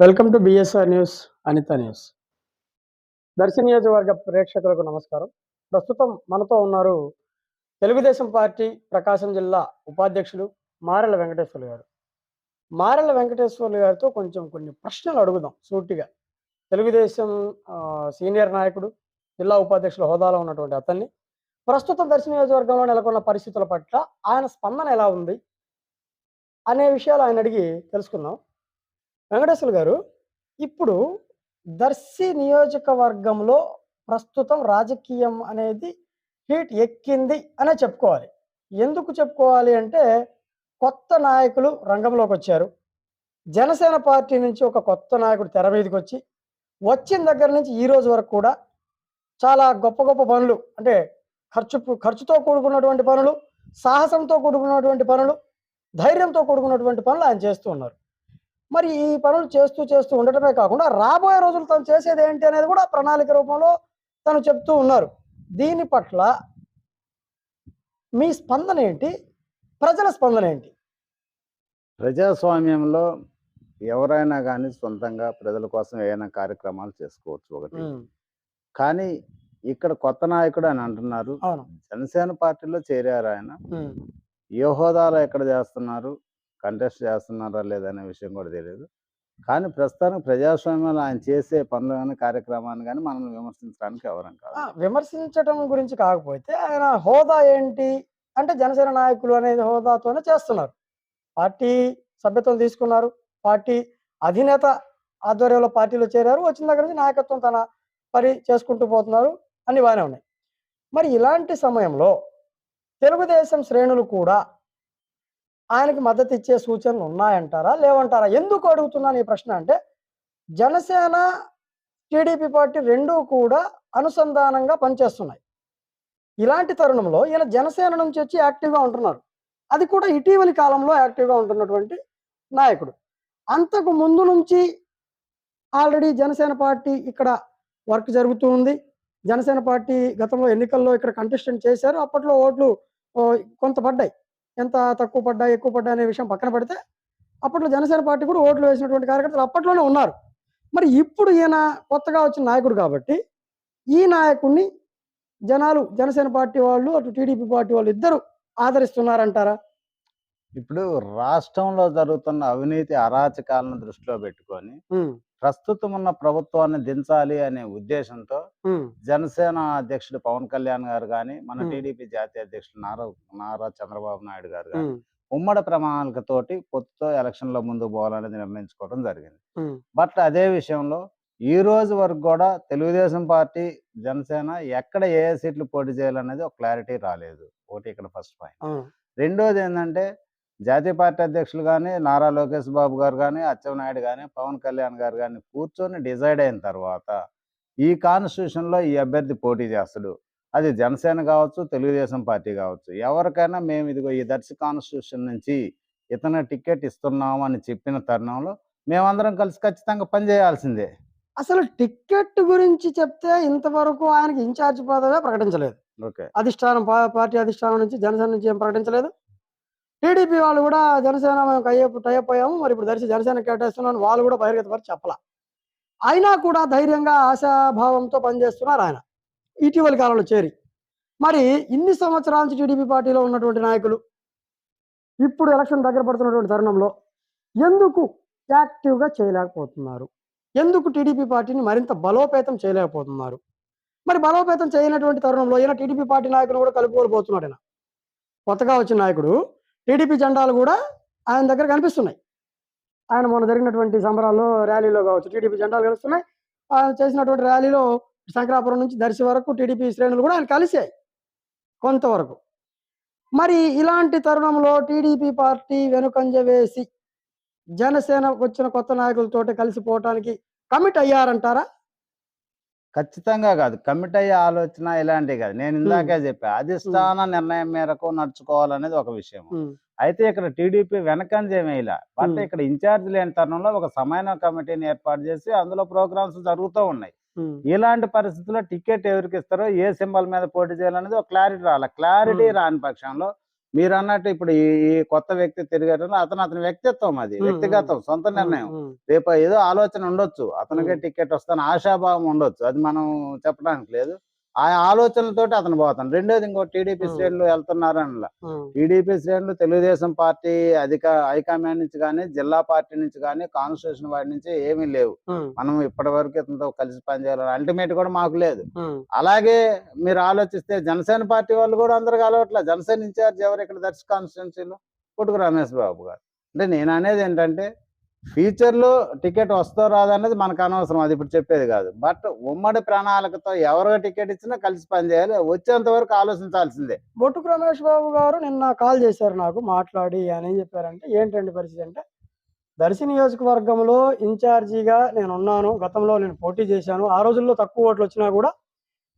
Welcome to BSR news Anitha news. Darsi నియోజకవర్గ ప్రేక్షకులకు నమస్కారం. ప్రస్తుతం మనతో ఉన్నారు తెలుగుదేశం పార్టీ ప్రకాశం జిల్లా ఉపాధ్యక్షులు మారెల వెంకటేశ్వర్లు గారు. మారెల వెంకటేశ్వర్లు గారితో కొంచెం కొన్ని ప్రశ్నలు అడుగుదాం సూటిగా. తెలుగుదేశం సీనియర్ నాయకుడు జిల్లా ఉపాధ్యక్షుల హోదాలో ఉన్నటువంటి అతన్ని. ప్రస్తుతం దర్శి నియోజకవర్గంలో నెలకొన్న పరిస్థితుల పట్ల ఆయన స్పందన ఎలా ఉంది? అనే విషయాలు ఆయన అడిగి తెలుసుకుందాం. వెంకటేశ్వర గారు ఇప్పుడు దర్శి నియోజకవర్గంలో ప్రస్తుతం రాజకీయం అనేది హీట్ ఎక్కింది అనే చెప్పుకోవాలి. ఎందుకు చెప్పుకోవాలి అంటే కొత్త నాయకులు రంగంలోకి వచ్చారు. జనసేన పార్టీ నుంచి ఒక కొత్త నాయకుడు తెర మీదకి వచ్చి వచ్చిన దగ్గర నుంచి ఈ రోజు వరకు కూడా చాలా గొప్ప గొప్ప పనులు అంటే ఖర్చు ఖర్చుతో కూడుకున్నటువంటి పనులు సాహసంతో కూడుకున్నటువంటి పనులు ధైర్యంతో కూడుకున్నటువంటి పనులు ఆయన చేస్తూ ఉన్నారు. మరి ఈ పనులు చేస్తూ చేస్తూ ఉండటమే కాకుండా రాబోయే రోజులు తను చేసేది ఏంటి అనేది కూడా ప్రణాళిక రూపంలో తను చెప్తూ ఉన్నారు. దీని పట్ల మీ స్పందన ఏంటి? ప్రజల స్పందన ఏంటి? ప్రజాస్వామ్యంలో ఎవరైనా కానీ సొంతంగా ప్రజల కోసం ఏమైనా కార్యక్రమాలు చేసుకోవచ్చు ఒకటి. కానీ ఇక్కడ కొత్త నాయకుడు అని అంటున్నారు. జనసేన పార్టీలో చేరారు ఆయన. ఏ హోదాలో ఎక్కడ చేస్తున్నారు? కంటెస్ట్ చేస్తున్నారా లేదనే విషయం కూడా తెలియదు కానీ ప్రస్తుతానికి ప్రజాస్వామ్యంలో ఆయన చేసే పనులు కానీ కార్యక్రమాన్ని కానీ మనల్ని విమర్శించడానికి ఎవరం కాదు. విమర్శించటం గురించి కాకపోతే ఆయన హోదా ఏంటి? అంటే జనసేన నాయకులు అనేది హోదాతోనే చేస్తున్నారు. పార్టీ సభ్యత్వం తీసుకున్నారు. పార్టీ అధినేత ఆధ్వర్యంలో పార్టీలో చేరారు. వచ్చిన దగ్గర నుంచి నాయకత్వం తన పని చేసుకుంటూ పోతున్నారు అని బాగానే ఉన్నాయి. మరి ఇలాంటి సమయంలో తెలుగుదేశం శ్రేణులు కూడా ఆయనకి మద్దతు ఇచ్చే సూచనలు ఉన్నాయంటారా? లేవంటారా? ఎందుకు అడుగుతున్నాను ఈ ప్రశ్న అంటే జనసేన టీడీపీ పార్టీ రెండూ కూడా అనుసంధానంగా పనిచేస్తున్నాయి. ఇలాంటి తరుణంలో ఈయన జనసేన నుంచి వచ్చి యాక్టివ్గా ఉంటున్నారు. అది కూడా ఇటీవలి కాలంలో యాక్టివ్గా ఉంటున్నటువంటి నాయకుడు. అంతకు ముందు నుంచి ఆల్రెడీ జనసేన పార్టీ ఇక్కడ వర్క్ జరుగుతూ ఉంది. జనసేన పార్టీ గతంలో ఎన్నికల్లో ఇక్కడ కంటెస్టెంట్ చేశారు. అప్పట్లో ఓట్లు కొంత పడ్డాయి. ఎంత తక్కువ పడ్డాయి ఎక్కువ పడ్డాయి అనే విషయం పక్కన పెడితే అప్పట్లో జనసేన పార్టీ కూడా ఓట్లు వేసినటువంటి కార్యకర్తలు అప్పట్లోనే ఉన్నారు. మరి ఇప్పుడు ఈయన కొత్తగా వచ్చిన నాయకుడు కాబట్టి ఈ నాయకుడిని జనాలు జనసేన పార్టీ వాళ్ళు అటు టీడీపీ పార్టీ వాళ్ళు ఇద్దరు ఆదరిస్తున్నారంటారా? ఇప్పుడు రాష్ట్రంలో జరుగుతున్న అవినీతి అరాచకాలను దృష్టిలో పెట్టుకొని ప్రస్తుతం ఉన్న ప్రభుత్వాన్ని దించాలి అనే ఉద్దేశంతో జనసేన అధ్యక్షుడు పవన్ కళ్యాణ్ గారు కానీ మన. టీడీపీ జాతీయ అధ్యక్షుడు నారా నారా చంద్రబాబు నాయుడు గారు కానీ ఉమ్మడి ప్రణాళికతోటి పొత్తుతో ఎలక్షన్లో ముందుకు పోవాలనేది నిర్ణయించుకోవడం జరిగింది. బట్ అదే విషయంలో ఈ రోజు వరకు కూడా తెలుగుదేశం పార్టీ జనసేన ఎక్కడ ఏ ఏ సీట్లు పోటీ చేయాలనేది ఒక క్లారిటీ రాలేదు. ఒకటి ఇక్కడ ఫస్ట్ పాయింట్. రెండోది ఏంటంటే జాతీయ పార్టీ అధ్యక్షులు కానీ నారా లోకేష్ బాబు గారు కానీ అచ్చెన్నాయుడు కానీ పవన్ కళ్యాణ్ గారు కానీ కూర్చొని డిసైడ్ అయిన తర్వాత ఈ కాన్స్టిట్యూషన్లో ఈ అభ్యర్థి పోటీ చేస్తాడు. అది జనసేన కావచ్చు తెలుగుదేశం పార్టీ కావచ్చు. ఎవరికైనా మేము ఇదిగో ఈ దర్శి కాన్స్టిట్యూషన్ నుంచి ఇతను టికెట్ ఇస్తున్నాము అని చెప్పిన తరుణంలో మేమందరం కలిసి ఖచ్చితంగా పనిచేయాల్సిందే అసలు టికెట్ గురించి చెప్తే ఇంతవరకు ఆయనకి ఇన్ఛార్జ్ పదవే ప్రకటించలేదు. ఓకే. అధిష్టానం పార్టీ అధిష్టానం నుంచి జనసేన నుంచి ఏం ప్రకటించలేదు. టీడీపీ వాళ్ళు కూడా జనసేన మేము కయ్యపు అయ్యాము మరి ఇప్పుడు దర్శి జనసేన కేటాయిస్తున్నాను వాళ్ళు కూడా బహిర్గతపరి చెప్పలా. అయినా కూడా ధైర్యంగా ఆశాభావంతో పనిచేస్తున్నారు ఆయన. ఇటీవలి కాలంలో చేరి. మరి ఇన్ని సంవత్సరాల నుంచి టీడీపీ పార్టీలో ఉన్నటువంటి నాయకులు ఇప్పుడు ఎలక్షన్ దగ్గర పడుతున్నటువంటి తరుణంలో ఎందుకు యాక్టివ్గా చేయలేకపోతున్నారు? ఎందుకు టీడీపీ పార్టీని మరింత బలోపేతం చేయలేకపోతున్నారు? మరి బలోపేతం చేయనటువంటి తరుణంలో ఈయన టీడీపీ పార్టీ నాయకులు కూడా కలుపుకోలిపోతున్నాడు ఆయన కొత్తగా వచ్చిన నాయకుడు టీడీపీ జెండాలు కూడా ఆయన దగ్గర కనిపిస్తున్నాయి. ఆయన మొన్న జరిగినటువంటి సంబరాల్లో ర్యాలీలో కావచ్చు టీడీపీ జెండాలు కలుస్తున్నాయి. ఆయన చేసినటువంటి ర్యాలీలో శంకరాపురం నుంచి దర్శి వరకు టీడీపీ శ్రేణులు కూడా ఆయన కలిశాయి కొంతవరకు. మరి ఇలాంటి తరుణంలో టీడీపీ పార్టీ వెనుకంజ వేసి జనసేన వచ్చిన కొత్త నాయకులతోటి కలిసిపోవటానికి కమిట్ అయ్యారంటారా? ఖచ్చితంగా కాదు. కమిట్ అయ్యే ఆలోచన ఇలాంటివి కాదు. నేను ఇందాకే చెప్పా అధిష్టాన నిర్ణయం మేరకు నడుచుకోవాలనేది ఒక విషయం. అయితే ఇక్కడ టీడీపీ వెనకంజేమేలా బట్ Hmm. ఇక్కడ ఇన్ఛార్జ్ లేని తరుణంలో ఒక సమన్వయ కమిటీని ఏర్పాటు చేసి అందులో ప్రోగ్రామ్స్ జరుగుతూ ఉన్నాయి. ఇలాంటి పరిస్థితుల్లో టికెట్ ఎవరికి ఇస్తారో ఏ సింబల్ మీద పోటీ చేయాలనేది ఒక క్లారిటీ రావాలి క్లారిటీ. రాని పక్షంలో మీరు అన్నట్టు ఇప్పుడు ఈ కొత్త వ్యక్తి తిరిగారు అతను అతని వ్యక్తిత్వం అది వ్యక్తిగతం సొంత నిర్ణయం. రేపు ఏదో ఆలోచన ఉండొచ్చు అతనికే. టికెట్ వస్తాను ఆశాభావం ఉండొచ్చు అది మనం చెప్పడానికి లేదు. ఆ ఆలోచనలతోటి అతను పోతాను రెండోది ఇంకో టీడీపీ. శ్రేణులు వెళ్తున్నారు అనలా టీడీపీ శ్రేణులు తెలుగుదేశం పార్టీ అధిక హైకమాండ్ నుంచి కానీ జిల్లా పార్టీ నుంచి కానీ కాన్స్టిట్యూషన్ వారి నుంచి ఏమీ లేవు. మనం ఇప్పటి వరకు ఇతనితో కలిసి పనిచేయాలని అల్టిమేట్ కూడా మాకు లేదు. అలాగే మీరు ఆలోచిస్తే జనసేన పార్టీ వాళ్ళు కూడా అందరు కలవట్లే జనసేన ఇన్ఛార్జ్ ఎవరు ఇక్కడ? దర్శ కాన్స్టిట్యున్సీలో పుట్టుకు రమేష్ బాబు గారు. అంటే నేను అనేది ఏంటంటే ఫ్యూచర్లో టికెట్ వస్తో రాదన్నది మనకు అనవసరం అది ఇప్పుడు చెప్పేది కాదు. బట్ ఉమ్మడి ప్రణాళికతో ఎవరు టికెట్ ఇచ్చినా కలిసి పనిచేయాలి వచ్చేంత వరకు ఆలోచించాల్సిందే. బొట్టుకు రమేష్ బాబు గారు నిన్న కాల్ చేశారు నాకు మాట్లాడి అని ఏం చెప్పారంటే ఏంటండి పరిస్థితి అంటే దర్శి నియోజకవర్గంలో ఇన్ఛార్జిగా నేను ఉన్నాను గతంలో నేను పోటీ చేశాను ఆ రోజుల్లో తక్కువ ఓట్లు వచ్చినా కూడా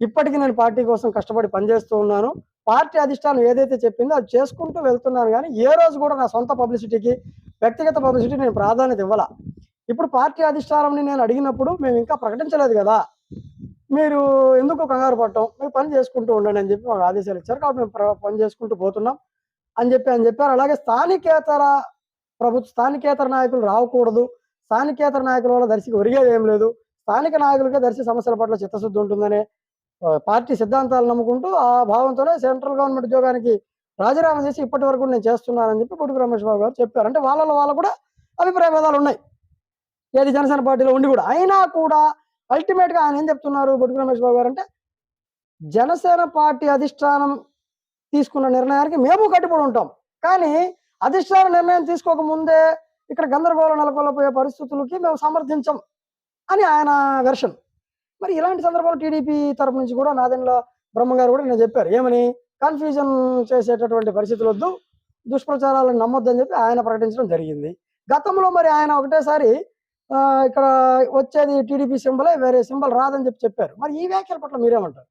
ఇప్పటికీ నేను పార్టీ కోసం కష్టపడి పనిచేస్తూ ఉన్నాను. పార్టీ అధిష్టానం ఏదైతే చెప్పిందో అది చేసుకుంటూ వెళ్తున్నాను కానీ ఏ రోజు కూడా నా సొంత పబ్లిసిటీకి వ్యక్తిగత పబ్లిసిటీ నేను ప్రాధాన్యత ఇవ్వాల? ఇప్పుడు పార్టీ అధిష్టానంని నేను అడిగినప్పుడు మేము ఇంకా ప్రకటించలేదు కదా. మీరు ఎందుకు కంగారు పడటం? మీరు పని చేసుకుంటూ ఉండండి అని చెప్పి మాకు ఆదేశాలు ఇచ్చారు కాబట్టి మేము ప్ర- పని చేసుకుంటూ పోతున్నాం అని చెప్పి అని చెప్పారు. అలాగే స్థానికేతర ప్రభుత్వ స్థానికేతర నాయకులు రావకూడదు. స్థానికేతర నాయకుల వల్ల దర్శికి ఒరిగేది ఏం లేదు. స్థానిక నాయకులకే దర్శి సమస్యల పట్ల చిత్తశుద్ధి ఉంటుందనే పార్టీ సిద్ధాంతాలు నమ్ముకుంటూ ఆ భావంతోనే సెంట్రల్ గవర్నమెంట్ ఉద్యోగానికి రాజీనామా చేసి ఇప్పటి వరకు నేను చేస్తున్నానని చెప్పి పొడుగు రమేష్ బాబు గారు చెప్పారు. అంటే వాళ్ళలో వాళ్ళు కూడా అభిప్రాయ భేదాలు ఉన్నాయి. ఏది జనసేన పార్టీలో ఉండి కూడా. అయినా కూడా అల్టిమేట్గా ఆయన ఏం చెప్తున్నారు బొడుగు రమేష్ బాబు గారు అంటే జనసేన పార్టీ అధిష్టానం తీసుకున్న నిర్ణయానికి మేము కట్టుబడి ఉంటాం. కానీ అధిష్టాన నిర్ణయం తీసుకోకముందే ఇక్కడ గందరగోళం నెలకొల్పోయే పరిస్థితులకి మేము సమర్థించం అని ఆయన వెర్షన్. మరి ఇలాంటి సందర్భంలో టీడీపీ తరపు నుంచి కూడా నాదెండ్ల బ్రహ్మ గారు కూడా నేను చెప్పారు. ఏమని? కన్ఫ్యూజన్ చేసేటటువంటి పరిస్థితులు వద్దు. దుష్ప్రచారాలను నమ్మొద్దని చెప్పి ఆయన ప్రకటించడం జరిగింది. గతంలో మరి ఆయన ఒకటేసారి ఇక్కడ వచ్చేది టీడీపీ సింబలే వేరే సింబల్ రాదని చెప్పి చెప్పారు. మరి ఈ వ్యాఖ్యల పట్ల మీరేమంటారు?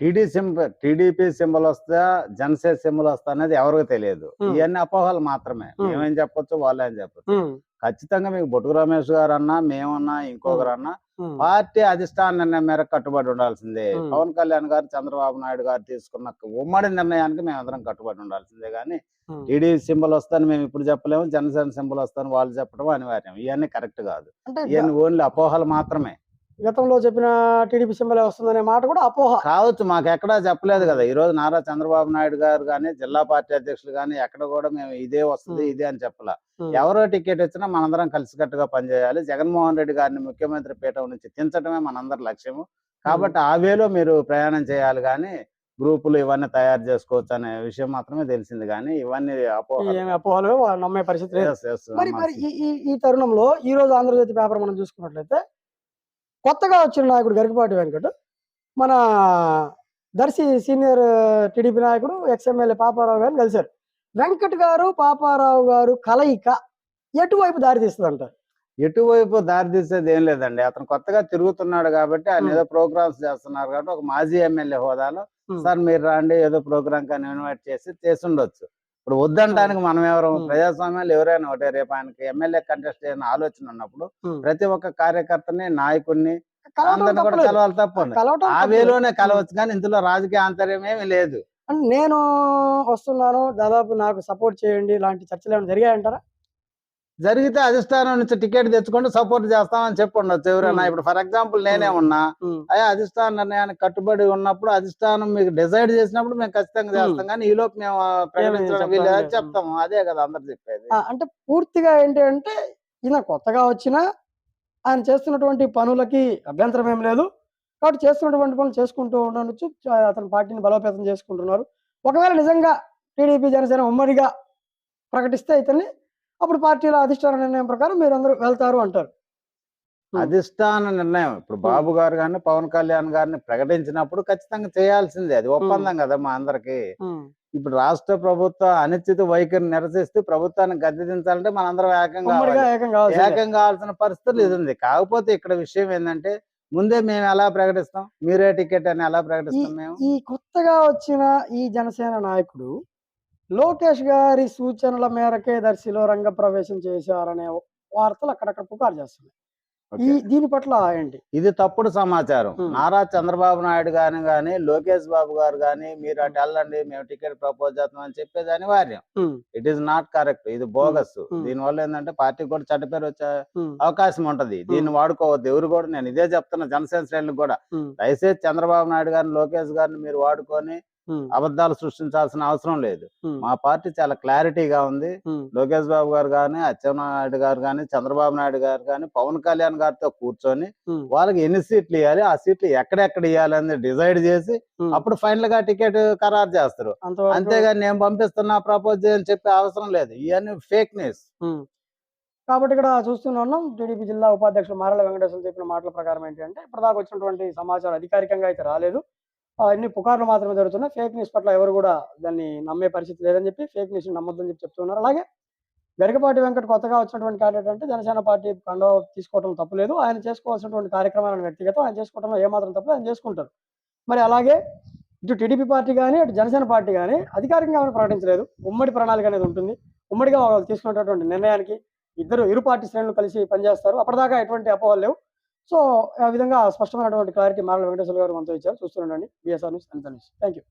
టీడీ సింబల్ టీడీపీ సింబల్ వస్తా జనసేన సింబల్ వస్తా అనేది ఎవరికి తెలియదు. ఇవన్నీ అపోహలు మాత్రమే. మేమేం. చెప్పొచ్చు వాళ్ళేం చెప్పొచ్చు. ఖచ్చితంగా మీకు బొట్టుకు రమేష్ గారు అన్నా మేమన్నా ఇంకొకరు అన్నా పార్టీ అధిష్టాన నిర్ణయం మేరకు కట్టుబడి ఉండాల్సిందే. పవన్ కళ్యాణ్ గారు చంద్రబాబు నాయుడు గారు తీసుకున్న ఉమ్మడి నిర్ణయానికి మేము అందరం కట్టుబడి ఉండాల్సిందే. కానీ టీడీ సింబల్ వస్తాను మేము ఇప్పుడు చెప్పలేము జనసేన సింబల్ వస్తాను వాళ్ళు చెప్పడం అనివార్యం. ఇవన్నీ కరెక్ట్ కాదు. ఇవన్నీ ఓన్లీ అపోహలు మాత్రమే. గతంలో చెప్పిన టీడీపీ సింబల్ వస్తుందనే మాట కూడా అపోహ. కావచ్చు మాకు ఎక్కడా చెప్పలేదు కదా. ఈ రోజు నారా చంద్రబాబు నాయుడు గారు కానీ జిల్లా పార్టీ అధ్యక్షులు కానీ ఎక్కడ కూడా మేము ఇదే వస్తుంది. ఇదే అని చెప్పలా. ఎవరో టికెట్ ఇచ్చినా మనందరం కలిసికట్టుగా పనిచేయాలి జగన్మోహన్ రెడ్డి గారిని ముఖ్యమంత్రి పీఠం నుంచి దించడమే మనందరి లక్ష్యము. కాబట్టి ఆ వేలో మీరు ప్రయాణం చేయాలి కానీ గ్రూపులు ఇవన్నీ తయారు చేసుకోవచ్చు అనే విషయం మాత్రమే తెలిసింది కానీ ఇవన్నీ అపోహలు. నమ్మే పరిస్థితి మరి మరి అమ్మాజీ. ఈ ఈ ఈ తరుణంలో ఈ రోజు ఆంధ్రజ్యోతి పేపర్ మనం చూసుకున్నట్లయితే కొత్తగా వచ్చిన నాయకుడు గరికపాటి వెంకట్ మన దర్శి సీనియర్ టీడీపీ నాయకుడు ఎక్స్ఎమ్మెల్యే పాపారావు గారిని కలిశారు. వెంకట్ గారు పాపారావు గారు కలయిక ఎటువైపు దారి తీస్తుంది అంటారు ఎటువైపు దారి తీసేది ఏం లేదండి అతను కొత్తగా తిరుగుతున్నాడు కాబట్టి ఆయన. ఏదో ప్రోగ్రామ్స్ చేస్తున్నారు కాబట్టి ఒక మాజీ ఎమ్మెల్యే హోదాలో. సార్ మీరు రండి ఏదో ప్రోగ్రామ్ కానీ ఇన్వైట్ చేసి చేస్తుండొచ్చు ఇప్పుడు వద్దంటానికి మనం ఎవరు. ప్రజాస్వామ్యాలు ఎవరైనా ఒకటే రేపు ఆయనకి ఎమ్మెల్యే కంటెస్ట్ అయిన ఆలోచన ఉన్నప్పుడు. ప్రతి ఒక్క కార్యకర్తని నాయకుడిని అందరిని కూడా. కలవాలి తప్పండి కలవటం ఆ. వేలోనే కలవచ్చు కానీ ఇందులో రాజకీయ ఆంతర్యం ఏమీ లేదు అంటే నేను వస్తున్నాను దాదాపు నాకు సపోర్ట్ చేయండి ఇలాంటి చర్చలు ఏమైనా జరిగాయంటారా జరిగితే అధిష్టానం నుంచి టికెట్ తెచ్చుకుంటే సపోర్ట్ చేస్తామని చెప్పి ఉండొచ్చు ఎవరైనా. ఇప్పుడు ఫర్ ఎగ్జాంపుల్ నేనే. ఉన్నా. అయ్యా అధిష్టాన నిర్ణయానికి కట్టుబడి ఉన్నప్పుడు అధిష్టానం మీకు డిసైడ్ చేసినప్పుడు మేము ఖచ్చితంగా. చేస్తాం కానీ ఈ లోపు మేము ప్రకటించడం చెప్తాము అదే కదా అందరు చెప్పేది అంటే పూర్తిగా ఏంటి అంటే ఈయన కొత్తగా వచ్చిన ఆయన చేస్తున్నటువంటి పనులకి అభ్యంతరం ఏం లేదు కాబట్టి చేస్తున్నటువంటి పనులు చేసుకుంటూ ఉండొచ్చు. అతని పార్టీని బలోపేతం చేసుకుంటున్నారు. ఒకవేళ నిజంగా టీడీపీ జనసేన ఉమ్మడిగా ప్రకటిస్తే ఇతన్ని అప్పుడు పార్టీల అధిష్టాన నిర్ణయం ప్రకారం మీరందరూ వెళ్తారు అంటారు. అధిష్టాన నిర్ణయం. ఇప్పుడు బాబు గారు కానీ పవన్ కళ్యాణ్ గారిని ప్రకటించినప్పుడు ఖచ్చితంగా చేయాల్సిందే. అది ఒప్పందం కదా మా అందరికి. ఇప్పుడు రాష్ట్ర ప్రభుత్వ అనిశ్చిత వైఖరిని నిరసిస్తూ ప్రభుత్వాన్ని గద్దె దించాలంటే మనందరం ఏకంగా ఉమ్మడిగా ఏకం కావాల్సిందే. ఏకం కావాల్సిన పరిస్థితులు ఇది ఉంది. కాకపోతే ఇక్కడ విషయం ఏంటంటే ముందే మేము ఎలా ప్రకటిస్తాం? మీరే టికెట్ అని ఎలా ప్రకటిస్తాం మేము? ఈ కొత్తగా వచ్చిన ఈ జనసేన నాయకుడు లోకేష్ గారి సూచనల మేరకే దర్శిలో రంగ ప్రవేశం చేశారనే వార్తలు అక్కడక్కడ పుకారు చేస్తున్నాయి. ఈ దీని పట్ల ఏంటి? ఇది తప్పుడు సమాచారం. నారా చంద్రబాబు నాయుడు గాని గాని లోకేష్ బాబు గారు గాని మీరు అటు వెళ్ళండి మేము టికెట్ ప్రపోజ్ చేస్తాం అని చెప్పేది అనివార్యం ఇట్ ఈస్ నాట్ కరెక్ట్ ఇది బోగస్. దీని వల్ల ఏంటంటే పార్టీకి కూడా చెడ్డ పేరు వచ్చే అవకాశం ఉంటది. దీన్ని వాడుకోవద్దు. ఎవరు కూడా నేను ఇదే చెప్తున్నా జనసేన శ్రేణులకు కూడా. దయచేసి చంద్రబాబు నాయుడు గారిని లోకేష్ గారిని మీరు వాడుకొని అబద్ధాలు సృష్టించాల్సిన అవసరం లేదు. మా పార్టీ చాలా క్లారిటీగా ఉంది. లోకేష్ బాబు గారు కానీ అచ్చెన్నాయుడు గారు కానీ చంద్రబాబు నాయుడు గారు కానీ పవన్ కళ్యాణ్ గారితో కూర్చొని వాళ్ళకి ఎన్ని సీట్లు ఇవ్వాలి ఆ సీట్లు ఎక్కడెక్కడ ఇవ్వాలి అనేది డిసైడ్ చేసి. అప్పుడు ఫైనల్గా టికెట్ ఖరారు చేస్తారు. అంతేగాని నేను పంపిస్తున్నా ప్రపోజ్ అని చెప్పే అవసరం లేదు. ఇవన్నీ ఫేక్ న్యూస్. కాబట్టి ఇక్కడ చూస్తూనే ఉన్నాం. టీడీపీ జిల్లా ఉపాధ్యక్షులు మారల వెంకటేశ్వర చెప్పిన మాటల ప్రకారం ఏంటంటే ఇప్పటిదాకా వచ్చినటువంటి సమాచారం అధికారికంగా అయితే రాలేదు. అన్ని పుకార్లు మాత్రమే జరుగుతున్నాయి ఫేక్ న్యూస్ పట్ల ఎవరు కూడా దాన్ని నమ్మే పరిస్థితి లేదని చెప్పి ఫేక్ న్యూస్ నమ్మొద్దని చెప్పి చెప్తున్నారు. అలాగే గరికపాటి వెంకట్ కొత్తగా వచ్చినటువంటి క్యాండిడేట్ అంటే జనసేన పార్టీ కండవ తీసుకోవడం తప్పులేదు. ఆయన చేసుకోవాల్సినటువంటి కార్యక్రమాలను వ్యక్తిగతం ఆయన చేసుకోవడంలో ఏమాత్రం తప్పు ఆయన చేసుకుంటారు. మరి అలాగే ఇటు టీడీపీ పార్టీ కానీ అటు జనసేన పార్టీ కానీ అధికారికంగా ఆమె ప్రకటించలేదు. ఉమ్మడి ప్రణాళిక అనేది ఉంటుంది. ఉమ్మడిగా వాళ్ళు తీసుకున్నటువంటి నిర్ణయానికి ఇద్దరు ఇరు పార్టీ శ్రేణులు కలిసి పనిచేస్తారు. అప్పటిదాకా ఎటువంటి అపోహలు లేవు. సో ఆ విధంగా స్పష్టమైనటువంటి క్లారిటీ మారల వెంకటేశ్వర గారు మనతో ఇచ్చారు. చూస్తుండండి బిఎస్ఆర్ న్యూస్ అంత న్యూస్ థ్యాంక్ యూ